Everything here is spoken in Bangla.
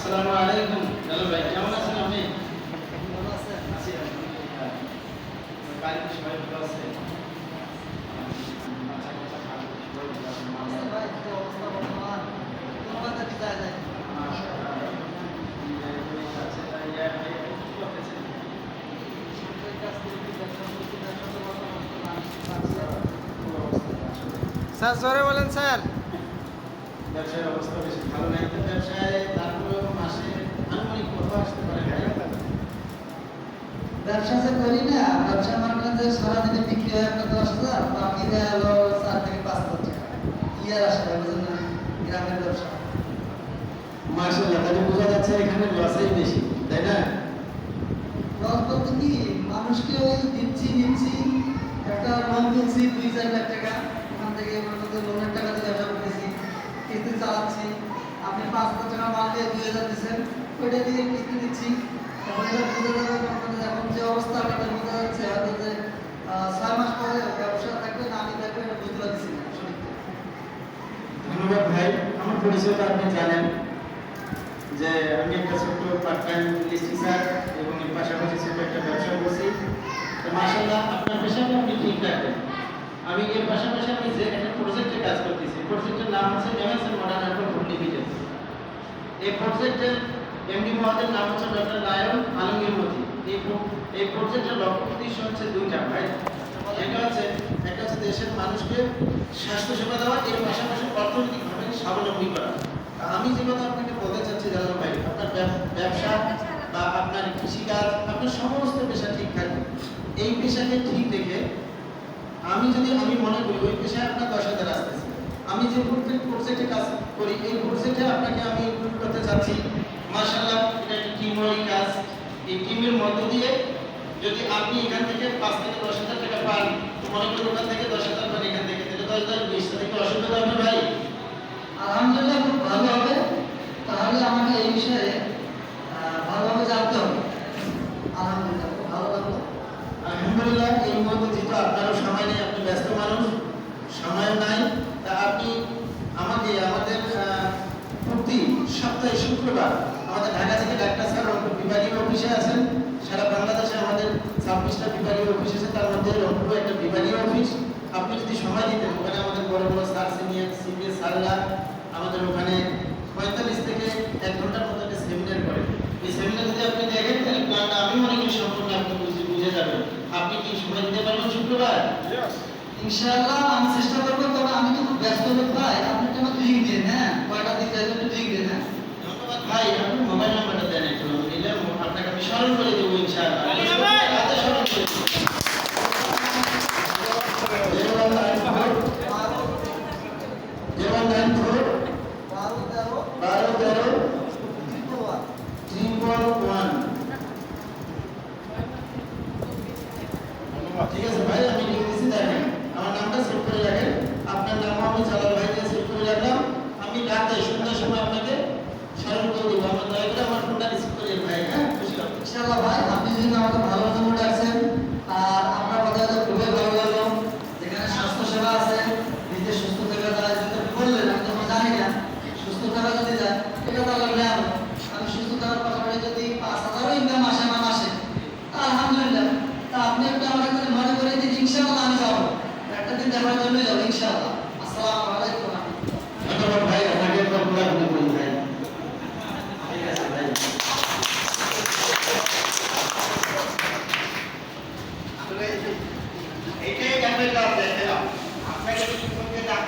আসসালামু আলাইকুম। হ্যালো ভাই কেমন আছেন আপনি? ভালো আছেন? আছি। বাড়িতে সবাই ভালো আছে? বাচ্চা কাচ্চা ভালো, সবাই ভালো আছে, মা আছেন বাবা? ভাই, করেন যে সারাদিনে বিক্রি হয় একটা দশ হাজার হলো চার থেকে পাঁচ হাজার টাকা। কি আর আসে বুঝলেন না? গ্রামের ব্যবসা। মাশাআল্লাহ, তাহলে বোঝা যাচ্ছে এখানে লসই বেশি তাই না? লস বলতে কি মানুষকে ওই দিচ্ছি নিচ্ছি একটা লোন তুলছি দুই চার লাখ টাকা। ওখান থেকে লোনের টাকা দিয়ে ব্যবসা করতেছি কিস্তি চালাচ্ছি। আপনি পাঁচ হাজার টাকা মাল দিয়ে দুই হাজার দিচ্ছেন ওইটা দিয়ে কিস্তি দিচ্ছি। পাশাপাশি একটা ব্যবসা করছি। মাসাল্লাহ আপনার পেশাকে আপনি ঠিক রাখবেন আমি এর পাশাপাশি আমি একটা প্রজেক্টে কাজ করতেছি প্রজেক্টের নাম হচ্ছে এমএসএন মডার্ন লিমিটেড এই প্রজেক্টের এমডি মহাদের নাম হচ্ছে ডক্টর নায়ন আলমগীর মতি এই এই প্রজেক্টের লক্ষ্য উদ্দেশ্য হচ্ছে দুইটা ভাই একটা হচ্ছে একটা হচ্ছে দেশের মানুষকে স্বাস্থ্য সেবা দেওয়া এর পাশাপাশি অর্থনৈতিকভাবে স্বাবলম্বী করা। আমি যে কথা আপনাকে বলতে চাচ্ছি জানাল ভাই, আপনার ব্যবসা বা আপনার কৃষিকাজ, আপনার সমস্ত পেশা ঠিক থাকবে এই পেশাকে ঠিক দেখে আমি যদি, আমি মনে করি ওই পেশায় আপনার দশ হাজার আসতেছে। আমি যে প্রজেক্টে কাজ করি, এই প্রজেক্টে আপনাকে আমি করতে চাচ্ছি মার্শাল্লাহ এটা একটা টিম কাজ। এই টিমের মধ্য দিয়ে যদি আপনি এখান থেকে পাঁচ থেকে দশ হাজার টাকা পান মনে করি ওখান থেকে দশ হাজার পান এখান থেকে তাহলে দশ হাজার বিশ থেকে অসুবিধা হবে ভাই? আলহামদুলিল্লাহ খুব ভালো হবে। তাহলে আমাকে এই বিষয়ে ভালোভাবে জানতে হবে। আলহামদুলিল্লাহ খুব ভালো লাগল। আলহামদুলিল্লাহ এই মুহূর্তে যেহেতু আপনারও সময় নেই আপনি ব্যস্ত মানুষ সময় নাই তা আপনি আমাকে আমাদের আহ, প্রতি সপ্তাহে শুক্রবার আমাদের ঢাকা থেকে ডাক্তার স্যার বিভাগীয় অফিসে আছেন। সারা বাংলাদেশে আমাদের ছাব্বিশটা বিভাগীয় অফিস আছে, তার মধ্যে রংপুর একটা বিভাগীয় অফিস। আপনি যদি সময় দিতেন, ওখানে আমাদের বড় বড় স্যার, সিনিয়র সিনিয়র স্যাররা আমাদের ওখানে পঁয়তাল্লিশ থেকে এক ঘণ্টার মতো একটা সেমিনার করে এই সেমিনার যদি আপনি দেখেন তাহলে প্ল্যানটা আমি মনে করি সম্পূর্ণ আপনি বুঝে বুঝে যাবেন আপনি কি সময় দিতে পারবেন শুক্রবার ইনশাআল্লাহ আমি চেষ্টা করব, তবে আমি তো খুব ব্যস্ত লোক ভাই। আপনি তো আমাকে লিঙ্ক দিন হ্যাঁ? কয়টা দিন যাই লিঙ্ক দিন হ্যাঁ? ধন্যবাদ ভাই আপনি মোবাইল নাম্বারটা দেখার জন্য যাব ইনশাআল্লাহ আসসালামু আলাইকুম ধন্যবাদ ভাই এইটাই ক্যামেরা আপনাকে ডাক